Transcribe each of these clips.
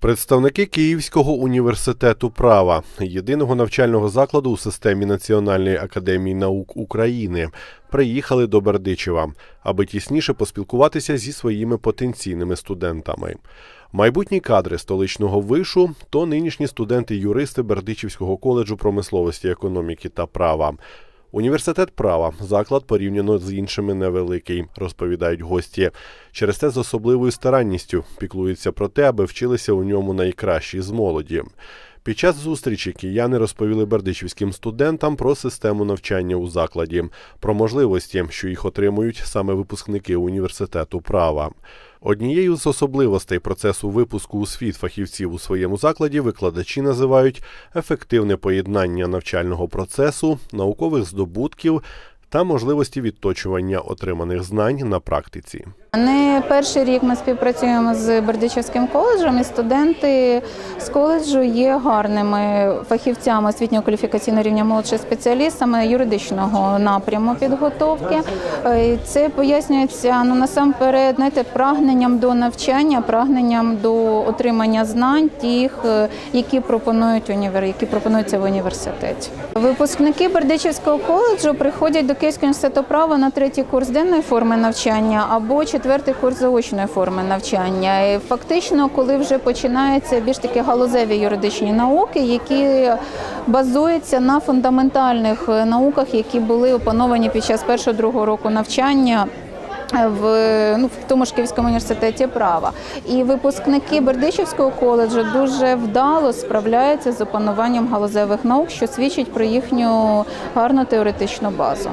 Представники Київського університету права, єдиного навчального закладу у системі Національної академії наук України, приїхали до Бердичева, аби тісніше поспілкуватися зі своїми потенційними студентами. Майбутні кадри столичного вишу то нинішні студенти-юристи Бердичівського коледжу промисловості, економіки та права. Університет права заклад порівняно з іншими невеликий, розповідають гості. Через те з особливою старанністю піклуються про те, аби вчилися у ньому найкращі з молоді. Під час зустрічі кияни розповіли бердичівським студентам про систему навчання у закладі, про можливості, що їх отримують саме випускники університету права. Однією з особливостей процесу випуску у світ фахівців у своєму закладі викладачі називають ефективне поєднання навчального процесу, наукових здобутків та можливості відточування отриманих знань на практиці. Не перший рік ми співпрацюємо з Бердичівським коледжем, і студенти з коледжу є гарними фахівцями освітньо кваліфікаційного рівня молодшими спеціалістами юридичного напряму підготовки. Е, Це пояснюється ну насамперед знаєте, прагненням до навчання, прагненням до отримання знань, тих, е, які пропонують універ, які пропонуються в університеті. Випускники Бердичівського коледжу приходять до Київського університету права на третій курс денної форми навчання або четвертий курс заочної форми навчання. І фактично, коли вже починаються більш такі галузеві юридичні науки, які базуються на фундаментальних е, науках, які були опановані під час першого другого року навчання. В ну в тому ж Київському університеті права і випускники Бердичівського коледжу дуже вдало справляються з опануванням галузевих наук, що свідчить про їхню гарну теоретичну базу.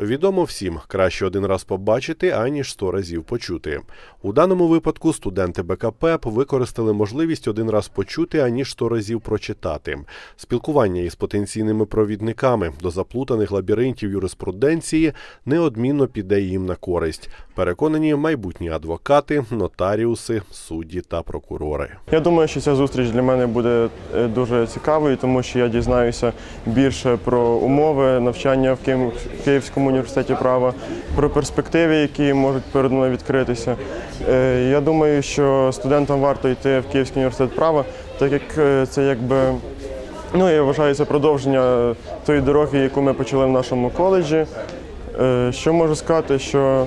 Відомо всім, краще один раз побачити, аніж сто разів почути. У даному випадку студенти БКП використали можливість один раз почути, аніж сто разів прочитати. Спілкування із потенційними провідниками до заплутаних лабіринтів юриспруденції неодмінно піде їм на користь. Переконані майбутні адвокати, нотаріуси, судді та прокурори. Я думаю, що ця зустріч для мене буде е, дуже цікавою, тому що я дізнаюся більше про умови навчання в Київ- Київському університеті права, про перспективи, які можуть перед мною відкритися. Е, Я думаю, що студентам варто йти в Київський університет права, так як е, це якби. Ну, я вважаю, це продовження тої дороги, яку ми почали в нашому коледжі. Що можу сказати, що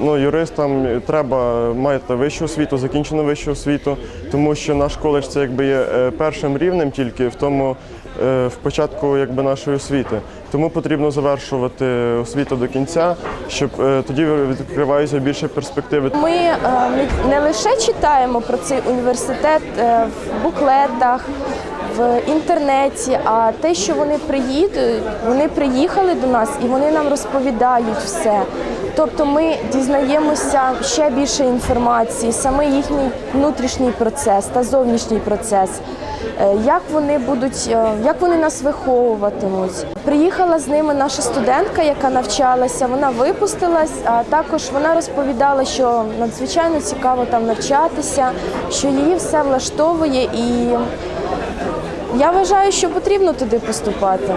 ну, юристам треба мати вищу освіту, закінчену вищу освіту, тому що наш коледж це якби є е, першим рівнем тільки в тому, е, в початку якби, нашої освіти. Тому потрібно завершувати освіту до кінця, щоб е, тоді відкриваються більше перспективи. Ми не- лише читаємо про цей університет в буклетах, в інтернеті, а те, що вони приїдуть, вони приїхали до нас і вони нам розповідають все. Тобто ми дізнаємося ще більше інформації, саме їхній внутрішній процес та зовнішній процес. Е, Як вони будуть, е, як вони нас виховуватимуть? Приїхала з ними наша студентка, яка навчалася. Вона випустилась, а також вона розповідала, що надзвичайно цікаво там навчатися, що її все влаштовує, і я вважаю, що потрібно туди поступати.